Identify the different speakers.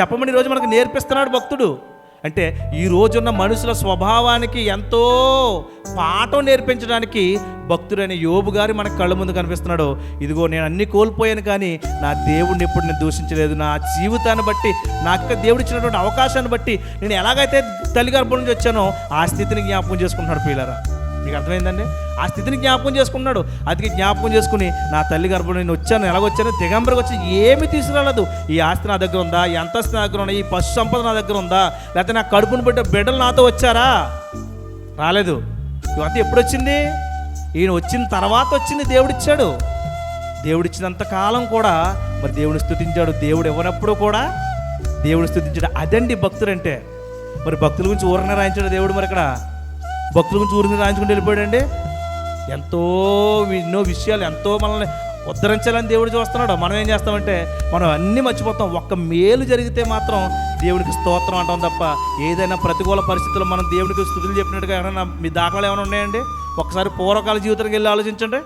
Speaker 1: చెప్పమని ఈరోజు మనకు నేర్పిస్తున్నాడు భక్తుడు. అంటే ఈ రోజున్న మనుషుల స్వభావానికి ఎంతో పాఠం నేర్పించడానికి భక్తుడైన యోబు గారి మనకు కళ్ళ ముందు కనిపిస్తున్నాడు. ఇదిగో నేను అన్ని కోల్పోయాను కానీ నా దేవుడిని ఎప్పుడు నేను దూషించలేదు. నా జీవితాన్ని బట్టి నాకు దేవుడు ఇచ్చినటువంటి అవకాశాన్ని బట్టి నేను ఎలాగైతే తల్లి గర్భం నుంచి వచ్చానో ఆ స్థితిని జ్ఞాపకం చేసుకుంటున్నాడు పిల్లరా మీకు అర్థమైందండి? ఆ స్థితిని జ్ఞాపకం చేసుకున్నాడు. అది జ్ఞాపకం చేసుకుని నా తల్లి గర్భం నేను వచ్చాను ఎలాగొచ్చాను దిగంబరికి వచ్చి ఏమి తీసుకురాలేదు. ఈ ఆస్తి నా దగ్గర ఉందా? ఈ అంతస్తు నా దగ్గర ఉందా? ఈ పశు సంపద నా దగ్గర ఉందా? లేకపోతే నా కడుపును బిడ్డ బిడ్డలు నాతో వచ్చారా? రాలేదు. ఇవంతా ఎప్పుడు వచ్చింది ఈయన వచ్చిన తర్వాత వచ్చింది దేవుడిచ్చాడు. దేవుడిచ్చినంత కాలం కూడా మరి దేవుని స్థుతించాడు. దేవుడు ఇవ్వనప్పుడు కూడా దేవుని స్థుతించాడు. అదండి భక్తుడంటే మరి భక్తుల గురించి ఊరనే రాయించాడు దేవుడు మరి ఇక్కడ భక్తుల గురించి ఊరిని రాయించుకుంటూ వెళ్ళిపోయాడండి. ఎంతో ఎన్నో విషయాలు ఎంతో మనల్ని ఉద్ధరించాలని దేవుడు చూస్తున్నాడు. మనం ఏం చేస్తామంటే మనం అన్నీ మర్చిపోతాం. ఒక్క మేలు జరిగితే మాత్రం దేవుడికి స్తోత్రం అంటాం తప్ప ఏదైనా ప్రతికూల పరిస్థితుల్లో మనం దేవుడికి స్థుతులు చెప్పినట్టుగా ఏమైనా మీ దాఖలు ఏమైనా ఉన్నాయండి? ఒకసారి పూర్వకాల జీవితానికి వెళ్ళి ఆలోచించండి.